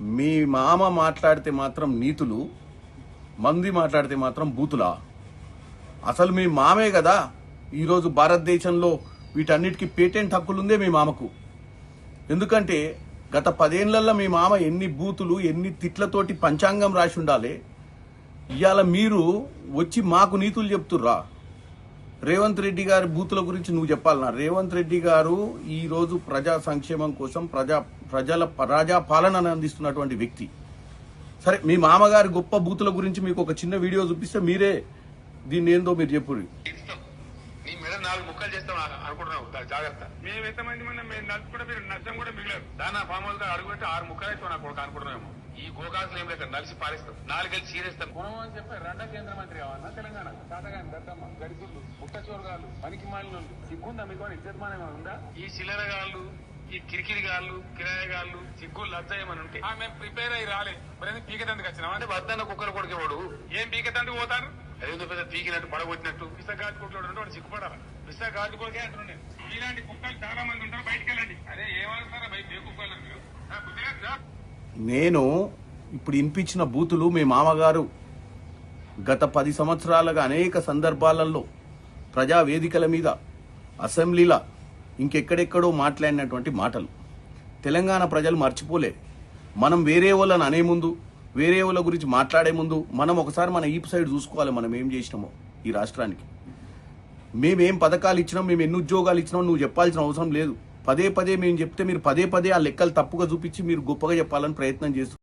మీ మామ మాట్లాడితే మాత్రం నీతులు మంది మాట్లాడితే మాత్రం బూతులా? అసలు మీ మామే కదా ఈరోజు భారతదేశంలో వీటన్నిటికీ పేటెంట్ హక్కులుందే మీ మామకు. ఎందుకంటే గత పదేళ్ళలో మీ మామ ఎన్ని బూతులు ఎన్ని తిట్లతోటి పంచాంగం రాసి ఉండాలి ఇవాళ మీరు వచ్చి మాకు నీతులు చెప్తుర్రా? రేవంత్ రెడ్డి గారి బూతుల గురించి నువ్వు చెప్పాలన్నా రేవంత్ రెడ్డి గారు ఈ రోజు ప్రజా సంక్షేమం కోసం ప్రజా ప్రజల ప్రజా పాలనను అందిస్తున్నటువంటి వ్యక్తి. సరే మీ మామగారి గొప్ప బూతుల గురించి మీకు ఒక చిన్న వీడియో చూపిస్తే మీరే దీన్ని ఏందో మీరు అనుకుంటున్నాము ఈ గోకాసులు ఏం లేక నలిసి పారేస్తాం నాలుగేళ్ళు చీరేస్తాం చెప్పి రెండో కేంద్ర మంత్రి కావాలన్నా తెలంగాణ. తాతగాని దద్దమ్మ గడిగుళ్ళు పుట్ట చోరగాళ్ళు పనికి మాలిన సిగ్గుందా మీకు ఇజ్జతమానం ఉందా? ఈ చిల్లరగాళ్ళు ఈ కిరికిరిగాళ్ళు కిరాయగాళ్ళు సిగ్గు లజ్జ ఏమని ఉంటే? ఆ, మేము ప్రిపేర్ అయ్యి రాలే. మరి పీకతందుకు వచ్చినాం అంటే వద్దన్న కుక్కలు కొడుకేవాడు ఏం పీకతందుకు పోతారు? అదేందో పెద్ద పీకినట్టు పడగొట్టినట్టు? విశాఖ ఉంటే వాడు సిగ్గుపడాలి? విశాఖ కుక్కలకే అంటున్నాను ఇలాంటి కుక్కలు చాలా మంది ఉంటారు బయటికి వెళ్ళండి. అదే ఏమంటారా బయట ఏ కుక్కలు. నేను ఇప్పుడు వినిపించిన బూతులు మీ మామగారు గత పది సంవత్సరాలుగా అనేక సందర్భాలలో ప్రజా వేదికల మీద అసెంబ్లీల ఇంకెక్కడెక్కడో మాట్లాడినటువంటి మాటలు. తెలంగాణ ప్రజలు మర్చిపోలే. మనం వేరే వాళ్ళని అనే ముందు వేరే వాళ్ళ గురించి మాట్లాడే ముందు మనం ఒకసారి మన ఈప్ సైడ్ చూసుకోవాలి మనం ఏం చేసినామో ఈ రాష్ట్రానికి. మేమేం పథకాలు ఇచ్చినాం మేము ఎన్ని ఉద్యోగాలు ఇచ్చినాం నువ్వు చెప్పాల్సిన అవసరం లేదు. పదే పదే మేము చెప్తే మీరు పదే పదే ఆ లెక్కలు తప్పుగా చూపించి మీరు గొప్పగా చెప్పాలని ప్రయత్నం చేస్తున్నారు